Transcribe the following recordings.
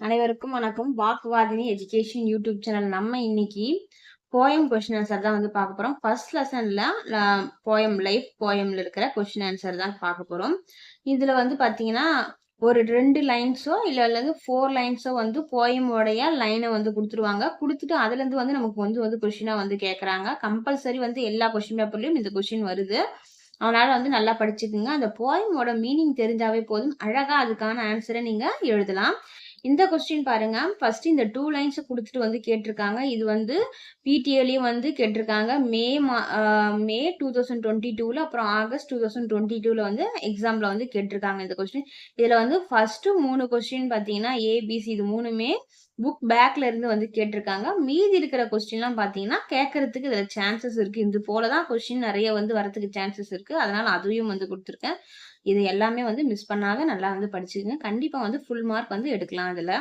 அனைவருக்கும் வணக்கம். Vakkuvathini education YouTube channel. நம்ம இன்னைக்கு போயம் கொஸ்டின் ஆன்சர் தான் வந்து பார்க்க போறோம். ஃபர்ஸ்ட் லெசன்ல போயம் லைஃப் போயம்ல இருக்கிற கொஸ்டின் ஆன்சர் தான் பார்க்க போறோம். இதுல வந்து பாத்தீங்கன்னா ஒரு ரெண்டு லைன்ஸோ இல்ல அல்லது ஃபோர் லைன்ஸோ வந்து போயமோடைய லைனை வந்து கொடுத்துருவாங்க. கொடுத்துட்டு அதுல இருந்து வந்து நமக்கு வந்து வந்து கொஸ்டினா வந்து கேட்கறாங்க கம்பல்சரி வந்து எல்லா கொஸ்டின் பேப்பர்லயும் இந்த கொஸ்டின் வருது. அதனால் வந்து நல்லா படிச்சுக்குங்க. அந்த போயமோட மீனிங் தெரிஞ்சாவே போதும். அழகா அதுக்கான ஆன்சரை நீங்க எழுதலாம். இந்த கொஸ்டின் பாருங்க. ஃபர்ஸ்ட் இந்த டூ லைன்ஸ் கொடுத்துட்டு வந்து கேட்டிருக்காங்க. இது வந்து பிடிஏலயும் வந்து கேட்டிருக்காங்க. மே மா மே டூ தௌசண்ட் டுவெண்ட்டி டூவில் அப்புறம் ஆகஸ்ட் டூ தௌசண்ட் டுவெண்ட்டி டூவில் வந்து எக்ஸாமில் வந்து கேட்டிருக்காங்க இந்த கொஸ்டின் இதில் வந்து ஃபர்ஸ்ட் மூணு கொஸ்டின் பார்த்தீங்கன்னா ஏபிசி இது மூணுமே புக் பேக்ல இருந்து வந்து கேட்டிருக்காங்க. மீதி இருக்கிற கொஸ்டின்லாம் பார்த்தீங்கன்னா கேட்கறதுக்கு இதில் சான்சஸ் இருக்குது இது போலதான் கொஸ்டின் நிறைய வந்து வரத்துக்கு சான்சஸ் இருக்குது அதனால் அதையும் வந்து கொடுத்துருக்கேன். இது எல்லாமே வந்து மிஸ் பண்ணாத நல்லா வந்து படிச்சுக்கோங்க. கண்டிப்பா வந்து ஃபுல் மார்க் வந்து எடுக்கலாம் அதில்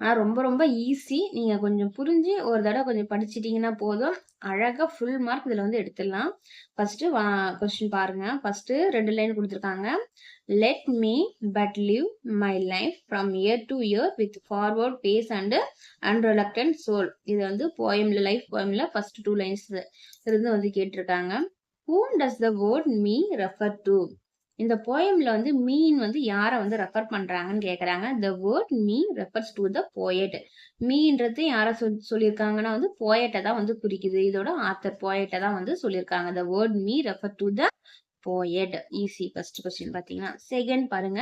ஆனா ரொம்ப ரொம்ப ஈஸி நீங்க கொஞ்சம் புரிஞ்சு ஒரு தடவை கொஞ்சம் படிச்சிட்டீங்கன்னா போதும். அழகா ஃபுல் மார்க் இதுல வந்து எடுத்துடலாம். ஃபர்ஸ்ட் கொஸ்டின் பாருங்க. ஃபர்ஸ்ட் ரெண்டு லைன் கொடுத்துருக்காங்க. Let me but live my life from year to year with forward face and unreluctant soul இது வந்து போயம்ல லைஃப் போயம்ல ஃபர்ஸ்ட் டூ லைன்ஸ் இருந்து வந்து கேட்டிருக்காங்க. Whom does the word me refer to இந்த போயம்ல வந்து மீன் வந்து யாரை வந்து ரெஃபர் பண்றாங்கன்னு கேக்குறாங்க. The word me refers to the poet மீன்றது யாரை சொல் சொல்லியிருக்காங்கன்னா வந்து போயட்டை தான் வந்து குறிக்குது. இதோட ஆத்தர் போயட்டை தான் வந்து சொல்லியிருக்காங்க. The word me refer to the poet easy first question பாத்தீங்கன்னா. செகண்ட் பாருங்க.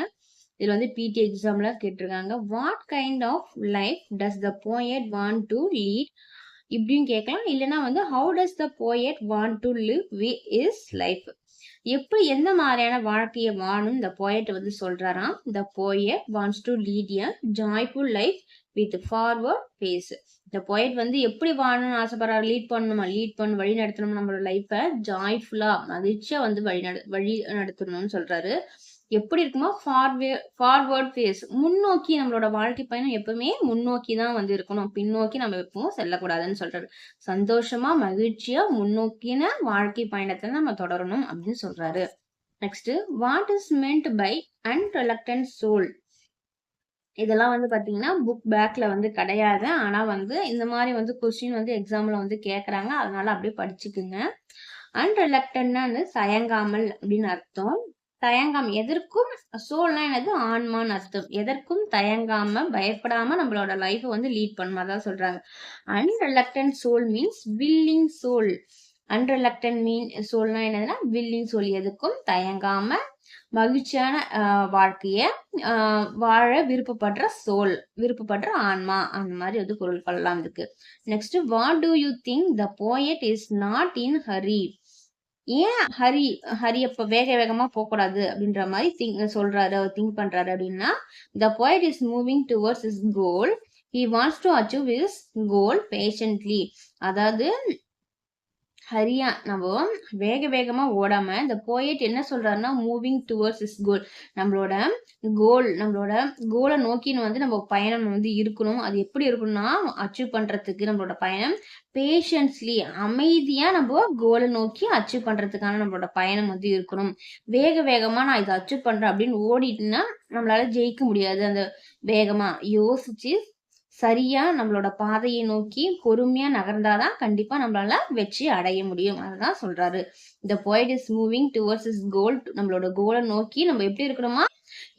இதுல வந்து பிடி எக்ஸாம்ல கேட்டிருக்காங்க. What kind of life does the poet want to lead இப்படியும் கேட்கலாம். இல்லைன்னா வந்து how does the poet want to live with his life எப்படி எந்த மாதிரியான வாழ்க்கையை வாணும் இந்த போயட் வந்து சொல்றாராம்? The poet wants to lead a joyful life with forward face இந்த போயட் வந்து எப்படி வாழணும்னு ஆசைப்படுறாரு? லீட் பண்ணணுமா? லீட் பண்ண வழி நடத்தணும் நம்மளோட லைஃப்பை ஜாய்ஃபுல்லா மகிழ்ச்சியா வந்து வழி நட வழி நடத்தணும்னு சொல்றாரு. எப்படி இருக்குமோ ஃபார்வே ஃபார்வேர்ட் ஃபேஸ் முன்னோக்கி நம்மளோட வாழ்க்கை பயணம் எப்பவுமே முன்னோக்கி தான் வந்து இருக்கணும். பின்னோக்கி நம்ம எப்பவும் செல்லக்கூடாதுன்னு சொல்றாரு சந்தோஷமா மகிழ்ச்சியா முன்னோக்கின வாழ்க்கை பயணத்தை நம்ம தொடரணும் அப்படின்னு சொல்றாரு. Next what is meant by unreluctant soul இதெல்லாம் வந்து பாத்தீங்கன்னா புக் பேக்ல வந்து கிடையாது. ஆனா வந்து இந்த மாதிரி வந்து கொஸ்டின் வந்து எக்ஸாம்ல வந்து கேக்குறாங்க. அதனால அப்படியே படிச்சுக்குங்க. அன்ரிலக்டன்னா வந்து சயங்காமல் அப்படின்னு அர்த்தம். தயங்காம எதற்கும் சோல்னா என்னது? ஆன்மான்னு அர்த்தம். எதற்கும் தயங்காம பயப்படாம நம்மளோட லைஃப் வந்து லீட் பண்ணும். அதான் சொல்றாங்க. Unreluctant soul means willing soul unreluctant mean சோல்னா என்னதுன்னா வில்லிங் சோல் எதுக்கும் தயங்காம மகிழ்ச்சியான வாழ்க்கைய வாழ விருப்பப்படுற சோல் விருப்பப்படுற ஆன்மா. அந்த மாதிரி வந்து பொருள் கொள்ளலாம் இதுக்கு. Next what do you think the poet is not in hurry ஏன் ஹரி ஹரி அப்ப வேக வேகமா போகக்கூடாது அப்படின்ற மாதிரி திங்க் சொல்றாரு அவர் திங்க் பண்றாரு அப்படின்னா the poet is moving towards his goal he wants to achieve his goal patiently அதாவது ஹரியா நம்ம வேக வேகமா ஓடாம இந்த போயட் என்ன சொல்றாருன்னா மூவிங் டுவர்ட்ஸ் இஸ் கோல் நம்மளோட கோல் நம்மளோட கோலை நோக்கின்னு வந்து நம்ம பயணம் வந்து இருக்கணும். அது எப்படி இருக்கணும்னா அச்சீவ் பண்றதுக்கு நம்மளோட பயணம் பேஷன்ஸ்லி அமைதியா நம்ம கோலை நோக்கி அச்சீவ் பண்றதுக்கான நம்மளோட பயணம் வந்து இருக்கணும். வேக வேகமா நான் இதை அச்சீவ் பண்றேன் அப்படின்னு ஓடிட்டுனா நம்மளால ஜெயிக்க முடியாது. அந்த வேகமா யோசிச்சு சரியா நம்மளோட பாதையை நோக்கி பொறுமையா நகர்ந்தாதான் கண்டிப்பா நம்மளால வெற்றி அடைய முடியும். அதுதான் சொல்றாரு. இந்த poet is moving towards his goal நம்மளோட கோலை நோக்கி நம்ம எப்படி இருக்கணுமா?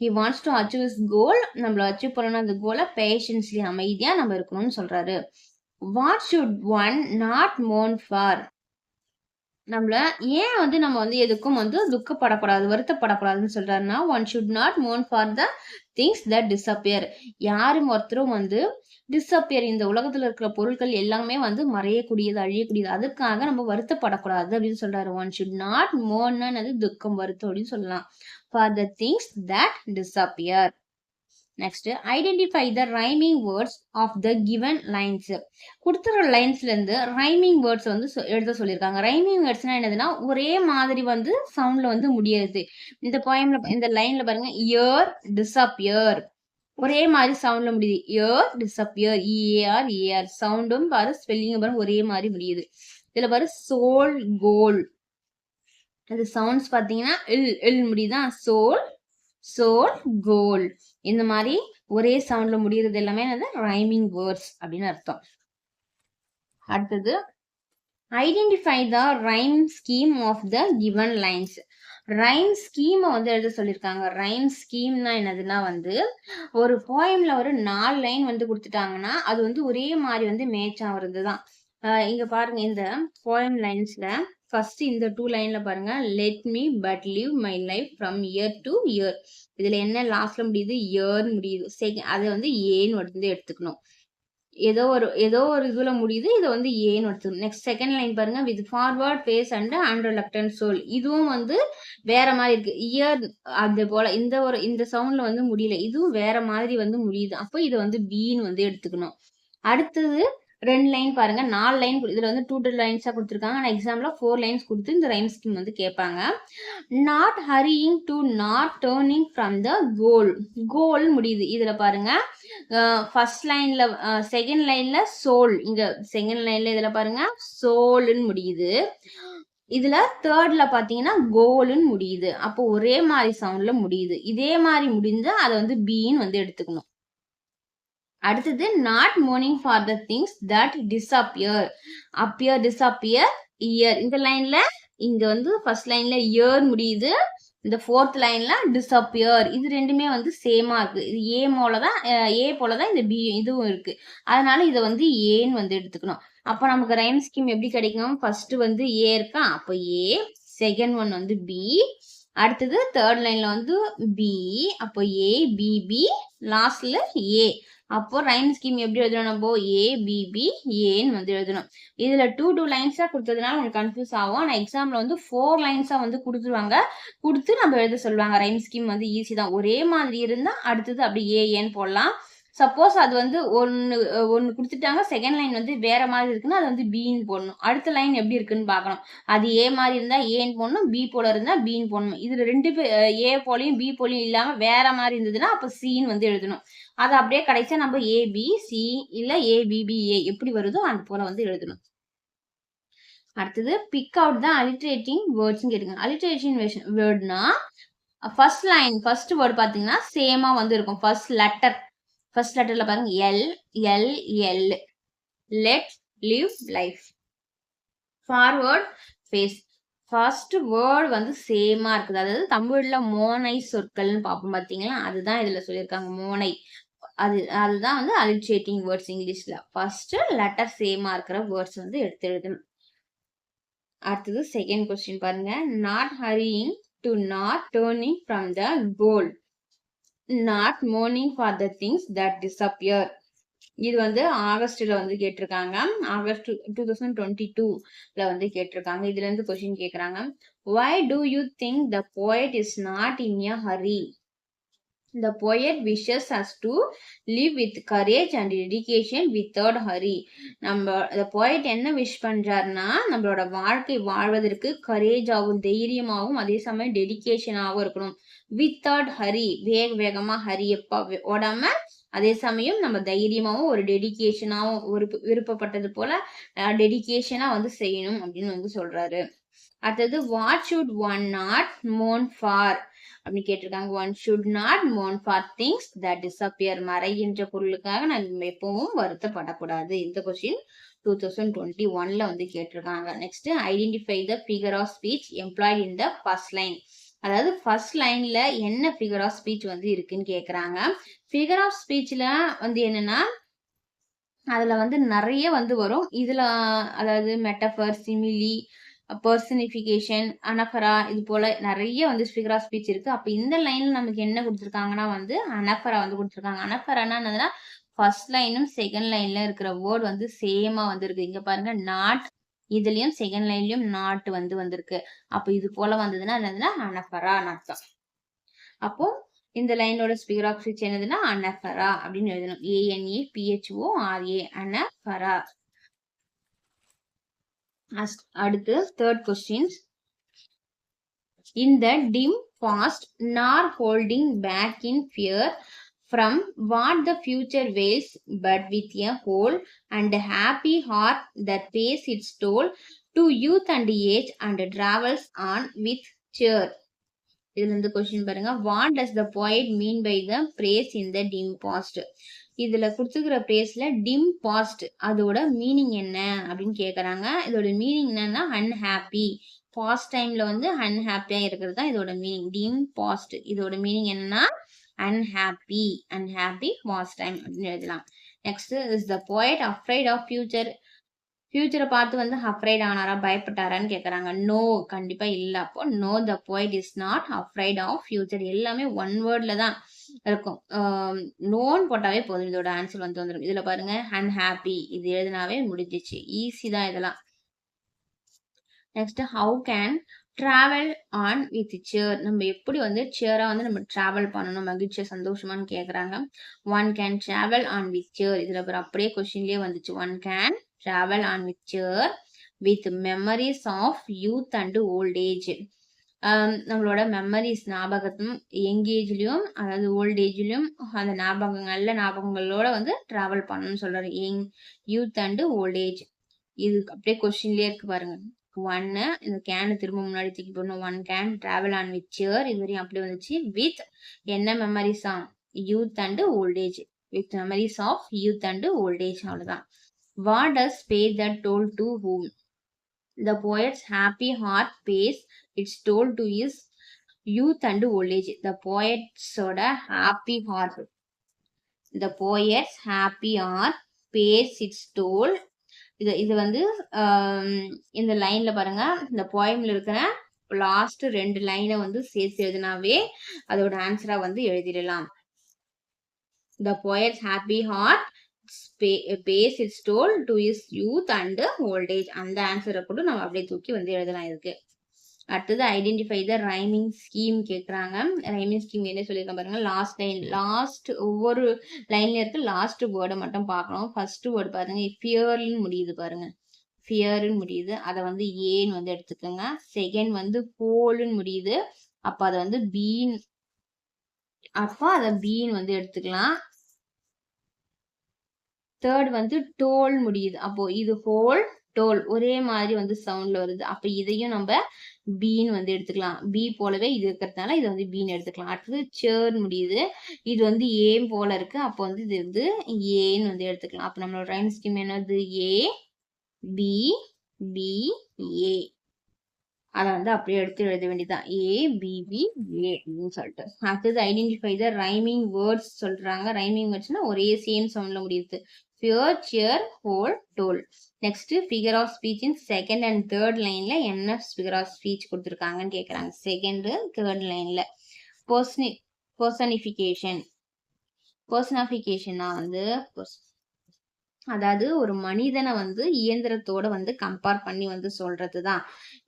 He wants to achieve his goal நம்மள அச்சீவ் பண்ணணும். அந்த கோலை பேஷன்ஸ்லி அமைதியா நம்ம இருக்கணும்னு சொல்றாரு. What should one not moan for நம்மள ஏன் வந்து நம்ம வந்து எதுக்கும் வந்து துக்கப்படக்கூடாது வருத்தப்படக்கூடாதுன்னு சொல்றாருன்னா one should not moan for the things that disappear யாரும் ஒருத்தரும் வந்து டிஸ்அப்பியர் இந்த உலகத்துல இருக்கிற பொருட்கள் எல்லாமே வந்து மறையக்கூடியது அழியக்கூடியது. அதுக்காக நம்ம வருத்தப்படக்கூடாது அப்படின்னு சொல்றாரு. ஒன் ஷுட் நாட் மோன்னு துக்கம் வருத்தம் அப்படின்னு சொல்லலாம். For the things that disappear next identify the rhyming words of the given lines கொடுத்துற லைன்ஸ்லேருந்து ரைமிங் வேர்ட்ஸ் வந்து எழுத சொல்லியிருக்காங்க. ரைமிங் வேர்ட்ஸ்னா என்னதுன்னா ஒரே மாதிரி வந்து சவுண்டில் வந்து முடியாது. இந்த போயம்ல இந்த லைனில் பாருங்க இயர் டிஸப்பியர் ஒரே மாதிரி சவுண்டில் முடியுது. Ear disappear E A R A R சவுண்டும் பாரு ஸ்பெல்லிங்கும் பாரு ஒரே மாதிரி முடியுது. இதில் பாரு சோல் கோல் அது சவுண்ட்ஸ் பார்த்தீங்கன்னா இல் இல் முடியுதா? Soul soul goal. இந்த மாதிரி ஒரே சவுண்ட்ல முடிகிறது எல்லாமே என்னது? ரைமிங் வேர்ட்ஸ் அப்படின்னு அர்த்தம். அடுத்தது identify the rhyme scheme of the given lines rhyme ஸ்கீமை வந்து எழுத சொல்லியிருக்காங்க ரைம் ஸ்கீம்னா என்னதுன்னா வந்து ஒரு போயம்ல ஒரு நாலு லைன் வந்து கொடுத்துட்டாங்கன்னா அது வந்து ஒரே மாதிரி வந்து மேட்ச் ஆகுறது தான் இங்கே இங்க பாருங்க இந்த போயம் லைன்ஸ்ல ஃபர்ஸ்ட் இந்த டூ லைனில் பாருங்க. Let me but live my life from year to year இதில் என்ன லாஸ்ட்ல முடியுது? இயர்னு முடியுது. செகண்ட் அதை வந்து ஏன்னு வந்து எடுத்துக்கணும். ஏதோ ஒரு ஏதோ ஒரு இதில் முடியுது. இதை வந்து ஏன்னு எடுத்துக்கணும். நெக்ஸ்ட் செகண்ட் லைன் பாருங்க. With forward face and unreluctant soul இதுவும் வந்து வேற மாதிரி இருக்கு. இயர் அது போல இந்த ஒரு இந்த சவுண்ட்ல வந்து முடியல. இதுவும் வேற மாதிரி வந்து முடியுது. அப்போ இதை வந்து பீன்னு வந்து எடுத்துக்கணும். அடுத்தது ரெண்டு லைன் பாருங்க. நாலு லைன் இதுல வந்து டூ டூ லைன்ஸா கொடுத்துருக்காங்க. ஆனால் எக்ஸாம்ல ஃபோர் லைன்ஸ் கொடுத்து இந்த ரைம் ஸ்கீம் வந்து கேட்பாங்க. Not hurrying to not turning from the goal goal முடியுது. இதுல பாருங்க. ஃபர்ஸ்ட் லைன்ல செகண்ட் லைன்ல சோல் இங்க செகண்ட் லைன்ல இதுல பாருங்க. சோல்னு முடியுது. இதுல தேர்ட்ல பாத்தீங்கன்னா கோல்னு முடியுது. அப்போ ஒரே மாதிரி சவுண்ட்ல முடியுது. இதே மாதிரி முடிஞ்சா அதை வந்து பீன்னு வந்து எடுத்துக்கணும். அடுத்தது not mourning for the things that disappear appear disappear year இந்த லைன்ல இங்க வந்து ஃபர்ஸ்ட் லைன்ல இயர் முடியுது. இந்த ஃபோர்த் லைன்ல டிஸ்அப்பியர் இது ரெண்டுமே வந்து சேமா இருக்கு. இது ஏ போல தான் ஏ போல தான் இந்த பி இதுவும் இருக்கு. அதனால இதை வந்து ஏன்னு வந்து எடுத்துக்கணும். அப்போ நமக்கு ரைம் ஸ்கீம் எப்படி கிடைக்கும்? ஃபர்ஸ்ட் வந்து ஏ இருக்கா? அப்போ ஏ செகண்ட் ஒன் வந்து பி அடுத்தது தேர்ட் லைன்ல வந்து பி அப்போ ஏ பிபி லாஸ்ட்ல ஏ அப்போ ரைம் ஸ்கீம் எப்படி எழுதணும்? நம்ம ஏ பிபி ஏன்னு வந்து எழுதணும். இதுல டூ டூ லைன்ஸா கொடுத்ததுனால உங்களுக்கு கன்ஃபியூஸ் ஆகும். ஆனா எக்ஸாம்ல வந்து ஃபோர் லைன்ஸா வந்து கொடுத்துருவாங்க. கொடுத்து நம்ம எழுத சொல்லுவாங்க. ரைம் ஸ்கீம் வந்து ஈஸி தான். ஒரே மாதிரி இருந்தா அடுத்தது அப்படி ஏஏன்னு ஏன்னு போடலாம். சப்போஸ் அது வந்து ஒன்று ஒன்று கொடுத்துட்டாங்க செகண்ட் லைன் வந்து வேற மாதிரி இருக்குன்னா அது வந்து பின்னு போடணும். அடுத்த லைன் எப்படி இருக்குன்னு பார்க்கணும். அது ஏ மாதிரி இருந்தால் ஏன்னு போடணும் பி போல இருந்தால் பின்னு போடணும். இதில் ரெண்டு ஏ போலையும் பி போலையும் இல்லாமல் வேற மாதிரி இருந்ததுன்னா அப்போ சின்னு வந்து எழுதணும். அது அப்படியே கிடைச்சா நம்ம ஏபி சி இல்லை ஏபிபிஏ எப்படி வருதோ அது போல வந்து எழுதணும். அடுத்தது பிக் அவுட் தான் அலிட்ரேட்டிங் வேர்ட்ஸ்ன்னு கேட்டுங்க அலிட்ரேட்டிங் வேர்ட்னா ஃபர்ஸ்ட் லைன் ஃபர்ஸ்ட் வேர்டு பார்த்தீங்கன்னா சேமாக வந்து இருக்கும். ஃபர்ஸ்ட் லெட்டர் ஃபர்ஸ்ட் லெட்டர்ல பாருங்க. L L L let live life forward face first word வந்து சேமா இருக்குது. அதாவது தமிழ்ல மோனை சொற்கள்னு பார்ப்போம் பார்த்தீங்களா அதுதான் இதுல சொல்லியிருக்காங்க மோனை. அது அதுதான் வந்து அலிட்ரேட்டிங் வேர்ட்ஸ் இங்கிலீஷ்ல ஃபர்ஸ்ட் லெட்டர் சேமா இருக்கிற வேர்ட்ஸ் வந்து எடுத்து எழுதணும். அடுத்தது செகண்ட் கொஸ்டின் பாருங்க. Not hurrying to not turning from the goal not mourning for the things that disappear இது வந்து ஆகஸ்ட்ல வந்து கேட்டிருக்காங்க. ஆகஸ்ட் டூ தௌசண்ட் டுவெண்ட்டி டூல வந்து கேட்டிருக்காங்க. இதுல இருந்து கொஸ்டின் கேக்குறாங்க. Why do you think the poet is not in a hurry The poet wishes us to live with courage and dedication without hurry. நம்ம the poet என்ன விஷ் பண்ணுறாருன்னா நம்மளோட வாழ்க்கை வாழ்வதற்கு கரேஜாகவும் தைரியமாகவும் அதே சமயம் டெடிகேஷனாகவும் இருக்கணும். வித்தவுட் ஹரி வேக வேகமாக ஹரி எப்பா ஓடாம அதே சமயம் நம்ம தைரியமாகவும் ஒரு டெடிக்கேஷனாகவும் ஒரு விருப்பப்பட்டது போல டெடிக்கேஷனாக வந்து செய்யணும் அப்படின்னு வந்து சொல்கிறாரு அடுத்தது what should one not moan for அப்படின்னு கேட்டிருக்காங்க. One should not moan for things that disappear மறைகின்ற பொருளுக்காக நம்ம எப்பவும் வருத்தப்படக்கூடாது. இந்த கொஸ்டின் டூ தௌசண்ட் டுவெண்ட்டி ஒன்ல வந்து கேட்டிருக்காங்க. Next identify the figure of speech employed in the first line அதாவது ஃபர்ஸ்ட் லைன்ல என்ன ஃபிகர் ஆஃப் ஸ்பீச் வந்து இருக்குன்னு கேட்குறாங்க ஃபிகர் ஆஃப் ஸ்பீச்ல வந்து என்னன்னா அதுல வந்து நிறைய வந்து வரும். இதுல அதாவது மெட்டஃபர் சிமிலி பர்சனிஃபிகேஷன் அனஃபரா இது போல நிறைய வந்து ஸ்பீக்கர் ஆஃப் ஸ்பீச் இருக்கு. அப்ப இந்த லைன்ல நமக்கு என்ன கொடுத்துருக்காங்கன்னா வந்து அனஃபரா வந்து கொடுத்துருக்காங்க. அனஃபரானா என்னதுன்னா ஃபர்ஸ்ட் லைனும் செகண்ட் லைன்ல இருக்கிற வேர்ட் வந்து சேமா வந்திருக்கு. இங்க பாருங்க நாட் இதுலயும் செகண்ட் லைன்லயும் நாட் வந்து வந்திருக்கு. அப்ப இது போல வந்ததுன்னா என்னதுன்னா அனஃபரா அர்த்தம். அப்போ இந்த லைனோட ஸ்பீக்கர் ஆஃப் ஸ்பீச் என்னதுன்னா அனஃபரா அப்படின்னு எழுதணும். ANA P H O R A anaphora அடுத்து third question in the dim past nor holding back in fear from what the future wails but with a whole and happy heart that pays its toll to youth and age and travels on with cheer இதுல இருந்து question பாருங்க what does the poet mean by the phrase in the dim past இதில் கொடுத்துக்கிற பிரேஸ்ல dim past அதோட meaning என்ன அப்படின்னு கேட்குறாங்க இதோட மீனிங் என்னன்னா அன்ஹாப்பி பாஸ்ட் டைமில் வந்து அன்ஹாப்பியாக இருக்கிறது தான் இதோட மீனிங் டிம் பாஸ்ட் இதோட மீனிங் என்னன்னா அன்ஹாப்பி அன்ஹாப்பி பாஸ்ட் டைம் அப்படின்னு எழுதலாம். Next is the poet afraid of future ஃபியூச்சரை பார்த்து வந்து அஃப்ரைட் ஆனாரா பயப்பட்டாரான்னு கேட்குறாங்க நோ கண்டிப்பாக இல்லை அப்போ. No the poet is not afraid of future எல்லாமே ஒன் வேர்டில் தான். இருக்கும். நோன் போட்டாவே போதும். இதோட ஆன்சர் வந்து வந்துடும் இதுல பாருங்க அன்ஹாப்பி இது எழுதினாவே முடிஞ்சிச்சு. ஈஸி தான் இதெல்லாம். Next how can travel on with cheer நம்ம எப்படி வந்து சேராக வந்து நம்ம டிராவல் பண்ணணும்? மகிழ்ச்சியாக சந்தோஷமான்னு கேட்குறாங்க one can travel on with cheer இதில் அப்புறம் அப்படியே கொஸ்டின்லேயே வந்துச்சு. One can travel on with cheer with memories of youth and old age நம்மளோட மெமரிஸ் ஞாபகத்தும் யங் ஏஜ்லயும் அதாவது ஓல்ட் ஏஜ்லயும் அந்த ஞாபகங்கள்ல நல்ல ஞாபகங்களோட வந்து டிராவல் பண்ணணும்னு சொல்றாரு. Young youth and old age இது அப்படியே கொஸ்டின்லயே இருக்கு பாருங்க. ஒன்னு இந்த கேனு திரும்ப முன்னாடி தூக்கி போடணும். One can travel on with cheer இது வரையும் அப்படி வந்துச்சு. வித் என்ன memories of youth and old age with memories of youth and old age அவ்வளவுதான். What does pay that toll to whom the poet's happy heart pays its toll to his youth and old age the போயட்ஸோட happy ஓட the poet's happy heart pays its toll இது இது வந்து um, இந்த லைன்ல பாருங்க. இந்த போயம்ல இருக்கிற லாஸ்ட் ரெண்டு லைனை வந்து சேர்த்து எழுதினாவே அதோட ஆன்சரா வந்து எழுதிடலாம். The poet's happy heart pays its toll to his youth and old age அந்த ஆன்சரை கூட நம்ம அப்படியே தூக்கி வந்து எழுதலாம் இருக்கு அடுத்தது ஐடென்டிஃபை த ரைமிங் ஸ்கீம் கேட்குறாங்க ரைமிங் ஸ்கீம் என்ன சொல்லியிருக்கேன் பாருங்க. லாஸ்ட் லைன் லாஸ்ட் ஒவ்வொரு லைன்ல இருக்க லாஸ்ட் வேர்டை மட்டும் பார்க்கணும். ஃபர்ஸ்ட் வேர்டு பாருங்க. ஃபியர்னு முடியுது பாருங்க. ஃபியர்னு முடியுது. அதை வந்து ஏன்னு வந்து எடுத்துக்கோங்க. செகண்ட் வந்து ஹோல்னு முடியுது. அப்ப அதை வந்து பீன் அப்போ அதை பீன் வந்து எடுத்துக்கலாம். தேர்ட் வந்து டோல் முடியுது. அப்போ இது ஹோல் டோல் ஒரே மாதிரி வந்து சவுண்ட்ல வருது. அப்ப இதையும் நம்ம பீன் வந்து எடுத்துக்கலாம். பி போலவே இது இருக்கிறதுனால இதை வந்து பீன் எடுத்துக்கலாம். அடுத்தது சேர்ன் முடியுது. இது வந்து ஏம் போல இருக்கு? அப்போ வந்து இது வந்து ஏன்னு வந்து எடுத்துக்கலாம். அப்போ நம்மளோட ரைம் ஸ்கீம் என்னது? ஏ பி பி ஏ அதை வந்து அப்படியே எடுத்து எழுத வேண்டியதுதான். ஏ பிபி ஏ அப்படின்னு சொல்லிட்டு. அடுத்தது ஐடென்டிஃபை த ரைமிங் வேர்ட்ஸ் சொல்றாங்க. ரைமிங் வேர்ட்ஸ்னா ஒரே சேம் சவுண்ட்ல முடியுது. Fear cheer whole toll next figure of speech in second and third லைன்ல என்ன ஃபிகர் ஆஃப் ஸ்பீச் கொடுத்துருக்காங்கன்னு கேட்குறாங்க செகண்டு தேர்ட் லைன்ல பர்சனி பர்சனிஃபிகேஷன் பர்சனிஃபிகேஷனா வந்து அதாவது ஒரு மனிதனை வந்து இயந்திரத்தோட வந்து கம்பேர் பண்ணி வந்து சொல்றது தான்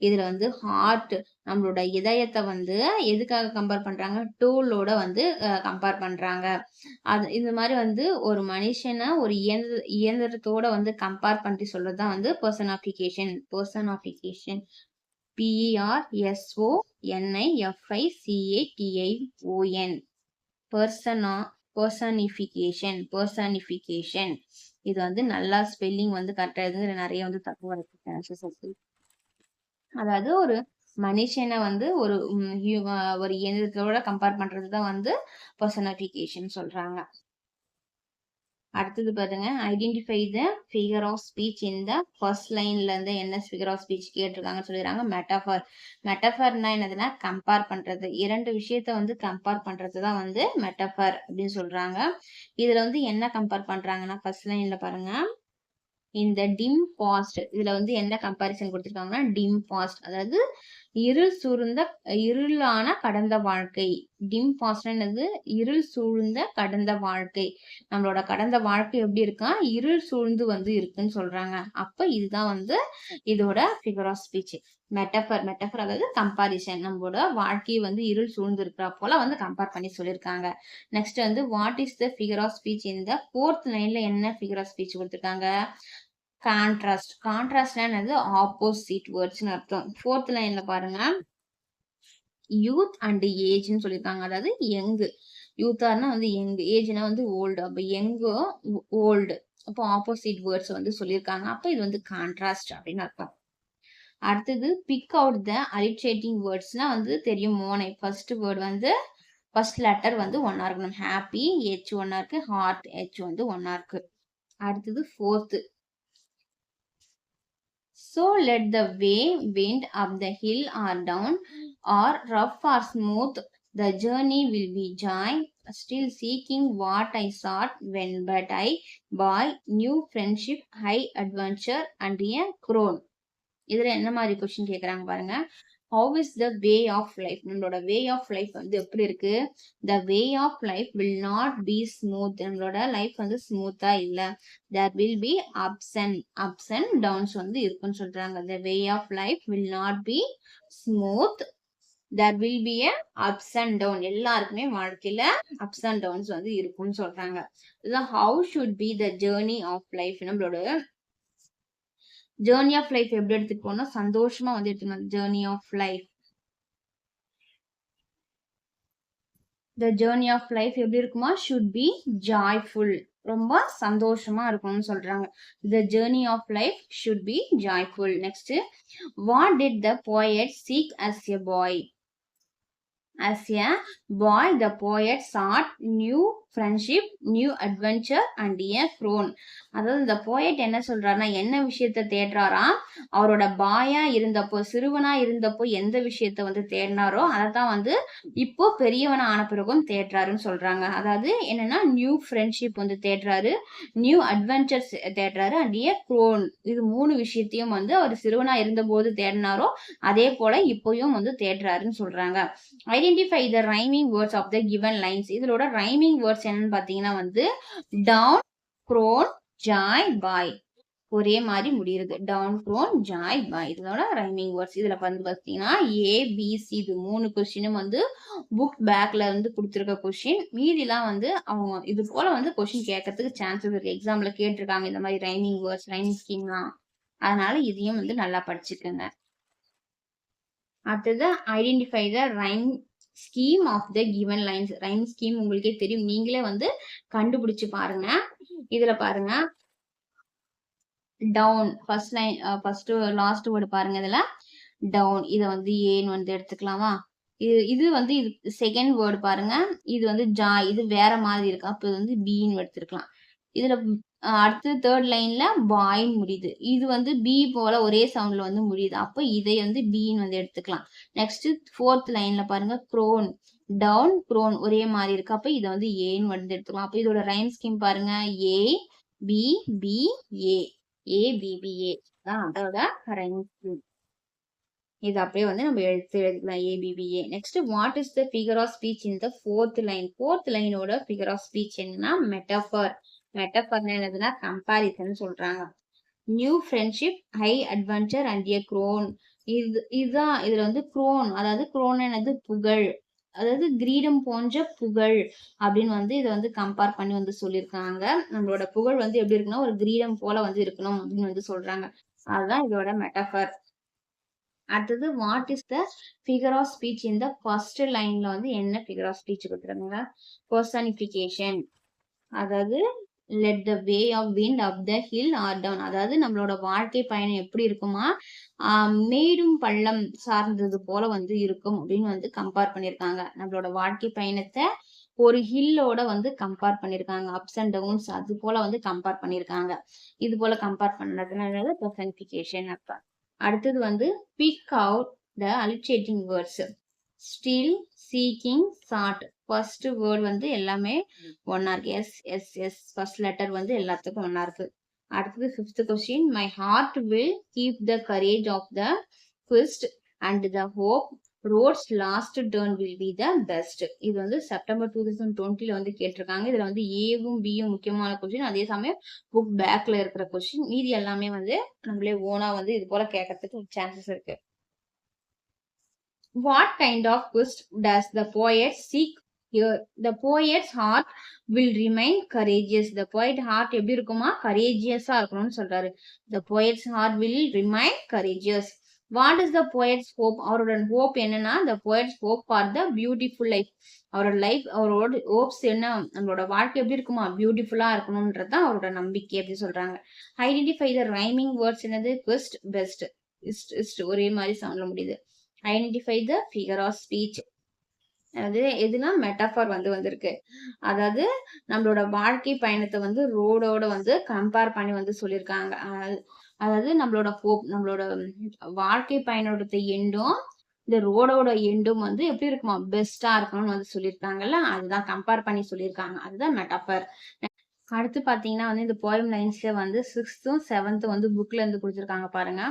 இதுல வந்து ஹார்ட் நம்மளோட இதயத்தை வந்து எதுக்காக கம்பேர் பண்றாங்க? டூலோட வந்து கம்பேர் பண்றாங்க. அது இந்த மாதிரி வந்து ஒரு மனுஷனை ஒரு இயந்திர இயந்திரத்தோட வந்து கம்பேர் பண்ணி சொல்றது தான் வந்து personification personification P E R S O N I F I C A T I O N persona personification personification இது வந்து நல்லா ஸ்பெல்லிங் வந்து கரெக்டாக நிறைய வந்து தப்பு வரதுக்கு இருக்கு அதாவது ஒரு மனுஷனை வந்து ஒரு ஒரு இயந்திரத்தோட கம்பேர் பண்றது தான் வந்து பர்சனிஃபிகேஷன் சொல்றாங்க. அடுத்தது பாருங்க identify the figure of speech in the first லைன்ல இருந்து என்ன ஃபிகர் ஆஃப் ஸ்பீச் கேட்டிருக்காங்கன்னு சொல்லிடுறாங்க மெட்டாஃபர் மெட்டாஃபர்னா என்னதுன்னா கம்பேர் பண்றது. இரண்டு விஷயத்த வந்து கம்பேர் பண்றது தான் வந்து மெட்டாஃபர் அப்படின்னு சொல்றாங்க. இதுல வந்து என்ன கம்பேர் பண்றாங்கன்னா ஃபர்ஸ்ட் லைன்ல பாருங்க. இந்த டிம் பாஸ்ட் இதுல வந்து என்ன கம்பாரிசன் கொடுத்துருக்காங்கன்னா டிம் பாஸ்ட் அதாவது இருள் சூழ்ந்த இருளான கடந்த வாழ்க்கை. டிம் பாஸ்ட்ன்றது இருள் சூழ்ந்த கடந்த வாழ்க்கை. நம்மளோட கடந்த வாழ்க்கை எப்படி இருக்கா? இருள் சூழ்ந்து வந்து இருக்குன்னு சொல்றாங்க. அப்ப இதுதான் வந்து இதோட figure of speech metaphor metaphor அதாவது கம்பாரிசன் நம்மளோட வாழ்க்கையை வந்து இருள் சூழ்ந்து இருக்கிற போல வந்து கம்பேர் பண்ணி சொல்லியிருக்காங்க. நெக்ஸ்ட் வந்து what is the figure of speech இந்த ஃபோர்த் லைன்ல என்ன ஃபிகர் ஆஃப் ஸ்பீச் கொடுத்துருக்காங்க? கான்ட்ராஸ்ட் கான்ட்ராஸ்ட் என்னது? ஆப்போசிட் வேர்ட்ஸ்னு அர்த்தம். ஃபோர்த் லைன்ல பாருங்க. யூத் அண்ட் ஏஜ்னு சொல்லியிருக்காங்க. அதாவது யங்கு யூத்தார்னா வந்து யங் ஏஜ்னா வந்து ஓல்டு அப்போ யங்கு ஓல்டு அப்போ ஆப்போசிட் வேர்ட்ஸ் வந்து சொல்லியிருக்காங்க. அப்போ இது வந்து கான்ட்ராஸ்ட் அப்படின்னு அர்த்தம். அடுத்தது பிக் அவுட் த அலிட்ரேட்டிங் வேர்ட்ஸ்னா வந்து தெரியும் மோனை ஃபர்ஸ்ட் வேர்ட் வந்து ஃபர்ஸ்ட் லெட்டர் வந்து ஒன்னா இருக்கணும். ஹாப்பி ஹெச் ஒன்னா இருக்கு. ஹார்ட் ஹெச் வந்து ஒன்னா இருக்கு. அடுத்தது fourth So let the way wind up the hill or down or rough or smooth, the journey will be joy. Still seeking what I sought when but I buy new friendship, high adventure and a crown. இதுல என்ன மாதிரி question கேக்குறாங்க பாருங்க how is the way of life நம்மளோட way of life வந்து எப்படி இருக்கு? The way of life will not be smooth நம்மளோட லைஃப் வந்து ஸ்மூத்தா இல்லை. There will be ups and ups and downs வந்து இருக்குன்னு சொல்றாங்க. The way of life will not be smooth there will be a ups and down எல்லாருக்குமே வாழ்க்கையில ups and downs வந்து இருக்கும்னு சொல்றாங்க. How should be the journey of life நம்மளோட journey of life எப்படி எடுத்துட்டு போனா சந்தோஷமா வந்து எடுத்துக்கணும். Journey of life the journey of life எப்படி இருக்குமா? ஷுட் பி ஜாய்ஃபுல் ரொம்ப சந்தோஷமா இருக்கணும்னு சொல்றாங்க. The journey of life should be joyful next what did the poet seek as a boy as a boy the poet sought new friendship new adventure and a throne. அதாவது இந்த poet என்ன சொல்றாருன்னா என்ன விஷயத்த தேடுறாராம் அவரோட பாயா இருந்தப்போ சிறுவனா இருந்தப்போ எந்த விஷயத்த வந்து தேடினாரோ அதை தான் வந்து இப்போ பெரியவனா ஆன பிறகும் தேடுறாருன்னு சொல்றாங்க. அதாவது என்னன்னா நியூ ஃப்ரெண்ட்ஷிப் வந்து தேடுறாரு நியூ அட்வென்ச்சர்ஸ் தேடுறாரு அண்ட் ஏ க்ரோன் இது மூணு விஷயத்தையும் வந்து அவர் சிறுவனா இருந்தபோது தேடினாரோ அதே போல இப்போயும் வந்து தேடுறாருன்னு சொல்றாங்க. Identify the rhyming words of the given lines இதோட ரைமிங் வேர்ட்ஸ் என்னன்னு பாத்தீங்கன்னா வந்து டவுன் க்ரோன் ஜாய் பாய் ஒரே மாதிரி முடியுது டவுன் க்ரோன் ஜாய் பாய் இதோட ரைமிங் வேர்ட்ஸ் இதுல வந்து பாத்தீங்கன்னா ஏபிசி இது மூணு கொஸ்டினும் வந்து புக் பேக்ல வந்து கொடுத்துருக்க கொஸ்டின் மீதிலாம் வந்து அவங்க இது போல வந்து கொஸ்டின் கேட்கறதுக்கு சான்சஸ் இருக்கு. எக்ஸாம்ல கேட்டிருக்காங்க இந்த மாதிரி ரைமிங் வேர்ட்ஸ் ரைமிங் ஸ்கீம்லாம் அதனால இதையும் வந்து நல்லா படிச்சுக்கோங்க. அடுத்தது identify the rhyme scheme of the given lines rhyme scheme உங்களுக்கே தெரியும். நீங்களே வந்து கண்டுபிடிச்சு பாருங்க. இதுல பாருங்க. Down first line first last word பாருங்க இதுல. டவுன் இத வந்து ஏன்னு வந்து எடுத்துக்கலாமா? இது இது வந்து இது செகண்ட் வேர்டு பாருங்க. இது வந்து ஜா இது வேற மாதிரி இருக்கு. அப்போ இது வந்து பீன்னு எடுத்துருக்கலாம். இதுல அடுத்து தேர்ட் லைன்ல பாய்ன்னு முடியுது. இது வந்து பி போல ஒரே சவுண்ட்ல வந்து முடியுது. அப்போ இதை வந்து பின்னு வந்து எடுத்துக்கலாம். நெக்ஸ்ட் ஃபோர்த் லைன்ல பாருங்க. க்ரோன் டவுன் க்ரோன் ஒரே மாதிரி இருக்கு. அப்ப இதை வந்து ஏன்னு வந்து எடுத்துக்கலாம். அப்ப இதோட ரைம் ஸ்கீம் பாருங்க. A B B A A B B A தான் அதோட ரைம் ஸ்கீம் இது அப்படியே வந்து நம்ம எடுத்து எழுதிக்கலாம். ABBA next what is the figure of speech in the fourth line fourth லைனோட figure of speech என்னன்னா மெட்டாஃபர் மெட்டஃபர்னு என்னதுன்னா கம்பாரிசன் சொல்றாங்க. New friendship high adventure and a crown இது இதுதான் இதுல வந்து குரோன் அதாவது குரோன் என்னது? புகழ். அதாவது கிரீடம் போன்ற புகழ் அப்படின்னு வந்து இதை வந்து கம்பேர் பண்ணி வந்து சொல்லியிருக்காங்க. நம்மளோட புகழ் வந்து எப்படி இருக்குன்னா ஒரு கிரீடம் போல வந்து இருக்கணும் அப்படின்னு வந்து சொல்றாங்க. அதுதான் இதோட மெட்டஃபர் அடுத்தது what is the figure of speech இந்த ஃபர்ஸ்ட் லைன்ல வந்து என்ன ஃபிகர் ஆஃப் ஸ்பீச் கொடுத்துருக்காங்க பர்சனிஃபிகேஷன் அதாவது let the way of wind up the hill or down அதாவது நம்மளோட வாழ்க்கை பயணம் எப்படி இருக்குமா? மேடும் பள்ளம் சார்ந்தது போல வந்து இருக்கும் அப்படின்னு வந்து கம்பேர் பண்ணியிருக்காங்க. நம்மளோட வாழ்க்கை பயணத்தை ஒரு ஹில்லோட வந்து கம்பேர் பண்ணியிருக்காங்க. அப்ஸ் அண்ட் டவுன்ஸ் அது போல வந்து கம்பேர் பண்ணியிருக்காங்க. இது போல கம்பேர் பண்ணதுனால பர்சன்டிஃபிகேஷன் அர்த்தம் அடுத்தது வந்து pick out the alliterating words still seeking sought first word வந்து எல்லாமே ஒன்னா இருக்கு S S S first letter வந்து எல்லாத்துக்கும் ஒன்னா இருக்கு அடுத்தது fifth question my heart will keep the courage of the quest and the hope roads last turn will be the best இது வந்து செப்டம்பர் டூ தௌசண்ட் டுவெண்ட்டில வந்து கேட்டிருக்காங்க. இதுல வந்து ஏவும் பியும் முக்கியமான கொஸ்டின் அதே சமயம் புக் பேக்ல இருக்கிற கொஸ்டின் மீதி எல்லாமே வந்து நம்மளே ஓனா வந்து இது போல கேட்கறதுக்கு சான்சஸ் இருக்கு. What kind of quest does the poet seek the poet's heart will remain courageous the poet heart எப்படி இருக்குமா? கரேஜியஸா இருக்கணும்னு சொல்றாரு. The poet's heart will remain courageous what is the poet's hope அவரோட ஹோப் என்னன்னா the poet's hope for the beautiful life அவரோட life அவரோட hopes என்ன? நம்மளோட வாழ்க்கை எப்படி இருக்குமா? பியூட்டிஃபுல்லா இருக்கணும்ன்றது தான் அவரோட நம்பிக்கை அப்படின்னு சொல்றாங்க. ஐடென்டிஃபை த ரைமிங் வேர்ட்ஸ் என்னது? குவெஸ்ட் பெஸ்ட் இஸ்ட் இஸ்ட் ஒரே மாதிரி சவுண்ட்ல முடியுது. Identify the figure of speech அதாவது எதுனா மெட்டாஃபார் வந்து வந்திருக்கு. அதாவது நம்மளோட வாழ்க்கை பயணத்தை வந்து ரோடோட வந்து கம்பேர் பண்ணி வந்து சொல்லியிருக்காங்க அதாவது- நம்மளோட ஹோப் நம்மளோட வாழ்க்கை பயணத்தை எண்டும் இந்த ரோடோட எண்டும் வந்து எப்படி இருக்குமா? பெஸ்டா இருக்கணும்னு வந்து சொல்லியிருக்காங்கல்ல அதுதான் கம்பேர் பண்ணி சொல்லியிருக்காங்க அதுதான் மெட்டாஃபர் அடுத்து பாத்தீங்கன்னா வந்து இந்த போயம் லைன்ஸ்ல வந்து சிக்ஸ்த்தும் செவன்த்தும் வந்து புக்ல இருந்து கொடுத்துருக்காங்க பாருங்க.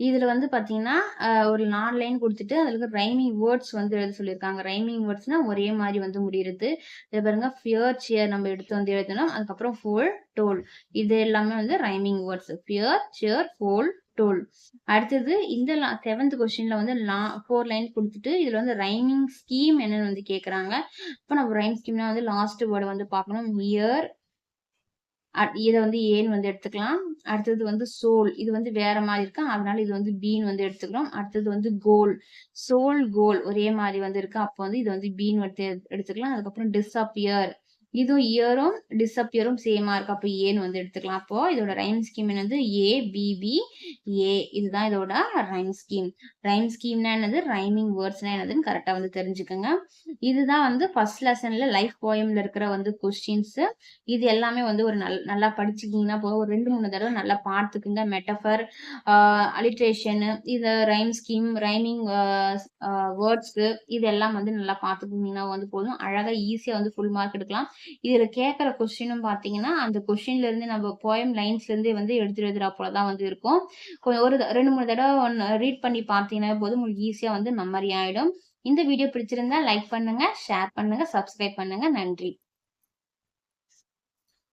இதில் வந்து பார்த்தீங்கன்னா ஒரு நாலு லைன் கொடுத்துட்டு அதுக்கு ரைமிங் வேர்ட்ஸ் வந்து எழுத சொல்லியிருக்காங்க. ரைமிங் வேர்ட்ஸ்னா ஒரே மாதிரி வந்து முடியுது இதை பாருங்க ஃபியர் சியர் நம்ம எடுத்து வந்து எழுதணும். அதுக்கப்புறம் ஃபோல் டோல் இது எல்லாமே வந்து rhyming words fear cheer fall toll அடுத்தது இந்த செவன்த் கொஸ்டின்ல வந்து லா ஃபோர் லைன் கொடுத்துட்டு இதுல வந்து ரைமிங் ஸ்கீம் என்னன்னு வந்து கேட்குறாங்க இப்போ நம்ம ரைம் ஸ்கீம்னா வந்து லாஸ்ட் வேர்டு வந்து பார்க்கணும். இயர் இதை வந்து ஏன் வந்து எடுத்துக்கலாம்? அடுத்தது வந்து சோல். இது வந்து வேற மாதிரி இருக்கு? அதனால இது வந்து பீன் வந்து எடுத்துக்கிறோம். அடுத்தது வந்து கோல். சோல் கோல் ஒரே மாதிரி வந்து இருக்கு? அப்போ வந்து இது வந்து பீன் எடுத்து எடுத்துக்கலாம். அதுக்கப்புறம் டிஸ்அப்பியர் இதுவும் இயரும் டிஸ்அப்பியரும் சேமா இருக்கு. அப்போ ஏன்னு வந்து எடுத்துக்கலாம். அப்போ இதோட ரைம் ஸ்கீம் என்னது? ஏ பிபி ஏ இதுதான் இதோட ரைம் ஸ்கீம் ரைம் ஸ்கீம்னா என்னது? ரைமிங் வேர்ட்ஸ்னா என்னதுன்னு கரெக்டா வந்து தெரிஞ்சுக்கோங்க. இதுதான் வந்து ஃபர்ஸ்ட் லெசன்ல லைஃப் போயம்ல இருக்கிற வந்து கொஸ்டின்ஸ் இது எல்லாமே வந்து ஒரு நல் நல்லா படிச்சுக்கிங்கன்னா போதும். ஒரு ரெண்டு மூணு தடவை நல்லா பார்த்துக்குங்க. மெட்டஃபர் அலிட்ரேஷன் இது ரைம் ஸ்கீம் ரைமிங் வேர்ட்ஸு இது எல்லாம் வந்து நல்லா பார்த்துக்கிங்கன்னா வந்து போதும். அழகாக ஈஸியாக வந்து ஃபுல் மார்க் எடுக்கலாம். இதில் கேட்குற கொஸ்டினும் பார்த்தீங்கன்னா அந்த கொஸ்டின்ல இருந்து நம்ம போயம் லைன்ஸ்ல இருந்தே வந்து எடுத்து எழுதுறா போல தான் வந்து இருக்கும். கொஞ்சம் ஒரு ரெண்டு மூணு தடவை ஒன்று ரீட் பண்ணி பார்த்தீங்கன்னா போதும் உங்களுக்கு ஈஸியாக வந்து மெமரி ஆயிடும். இந்த வீடியோ பிடிச்சிருந்தா லைக் பண்ணுங்க ஷேர் பண்ணுங்க சப்ஸ்கிரைப் பண்ணுங்க. நன்றி.